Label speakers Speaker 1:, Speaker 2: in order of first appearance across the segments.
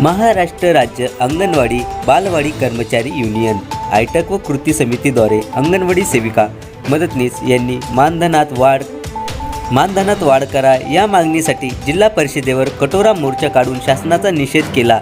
Speaker 1: महाराष्ट्र राज्य अंगणवाडी बालवाडी कर्मचारी युनियन आयटक व कृती समितीद्वारे अंगणवाडी सेविका मदतनीस यांनी मानधनात वाढ मानधनात वाढ करा या मागणीसाठी जिल्हा परिषदेवर कटोरा मोर्चा काढून शासनाचा निषेध केला.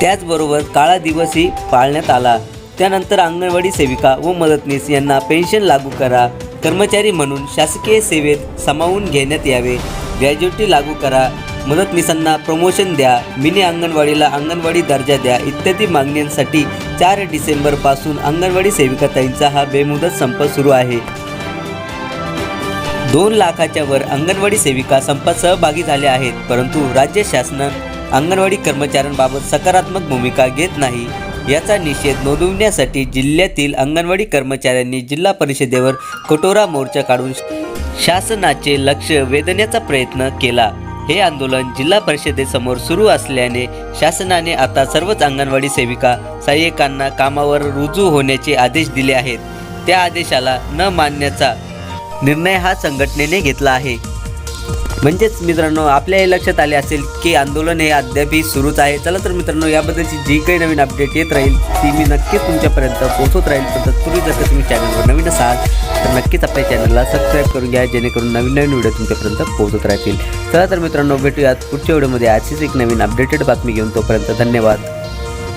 Speaker 1: त्याचबरोबर काळा दिवसही पाळण्यात आला. त्यानंतर अंगणवाडी सेविका व मदतनीस यांना पेन्शन लागू करा. कर्मचारी म्हणून शासकीय सेवेत सामावून घेण्यात यावे. ग्रॅज्युटी लागू करा. मदतनीसांना प्रमोशन द्या मिनी अंगणवाडीला अंगणवाडी दर्जा द्या इत्यादी मागण्यांसाठी चार डिसेंबरपासून अंगणवाडी सेविकाताईंचा हा बेमुदत संप सुरू आहे. दोन लाखाच्या वर अंगणवाडी सेविका संपात सहभागी झाल्या आहेत परंतु राज्य शासन अंगणवाडी कर्मचाऱ्यांबाबत सकारात्मक भूमिका घेत नाही. याचा निषेध नोंदवण्यासाठी जिल्ह्यातील अंगणवाडी कर्मचाऱ्यांनी जिल्हा परिषदेवर कटोरा मोर्चा काढून शासनाचे लक्ष वेधण्याचा प्रयत्न केला. हे आंदोलन जिल्हा परिषदेसमोर सुरू असल्याने शासनाने आता सर्वच अंगणवाडी सेविका सहाय्यकांना कामावर रुजू होण्याचे आदेश दिले आहेत. त्या आदेशाला न मानण्याचा निर्णय हा संघटनेने घेतला आहे. म्हणजेच मित्रांनो आपल्या हे लक्षात आले असेल की आंदोलन हे अद्यापही सुरूच आहे. चला तर मित्रांनो याबद्दलची जी काही नवीन अपडेट येत राहील ती मी नक्कीच तुमच्यापर्यंत पोहोचत राहील. पण तत्पूर्वी जर का तुम्ही चॅनलवर नवीन असाल तर नक्कीच आपल्या चॅनलला सबस्क्राईब करून घ्या जेणेकरून नवीन नवीन व्हिडिओ तुमच्यापर्यंत पोहोचत राहतील. चला तर मित्रांनो भेटूयात पुढच्या व्हिडिओमध्ये अशीच एक नवीन अपडेटेड बातमी घेऊन तोपर्यंत धन्यवाद.